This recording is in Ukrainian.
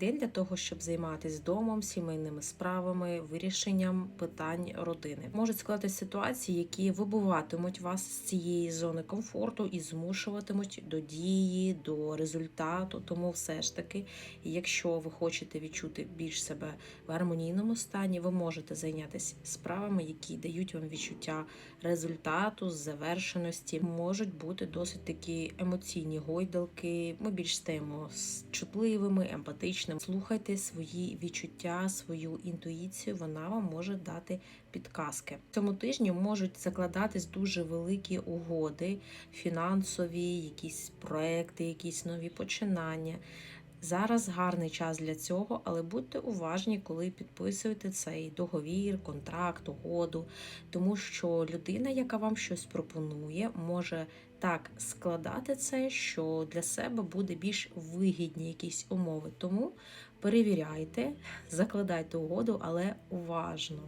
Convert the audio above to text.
День для того, щоб займатися домом, сімейними справами, вирішенням питань родини. Можуть складатися ситуації, які вибиватимуть вас з цієї зони комфорту і змушуватимуть до дії, до результату. Тому все ж таки, якщо ви хочете відчути більш себе в гармонійному стані, ви можете зайнятися справами, які дають вам відчуття результату, завершеності. Можуть бути досить такі емоційні гойдалки. Ми більш стаємо чутливими, емпатичними. Слухайте свої відчуття, свою інтуїцію. Вона вам може дати підказки. Цьому тижні можуть закладатись дуже великі угоди, фінансові, якісь проекти, якісь нові починання. Зараз гарний час для цього, але будьте уважні, коли підписуєте цей договір, контракт, угоду, тому що людина, яка вам щось пропонує, може так складати це, що для себе буде більш вигідні якісь умови. Тому перевіряйте, закладайте угоду, але уважно.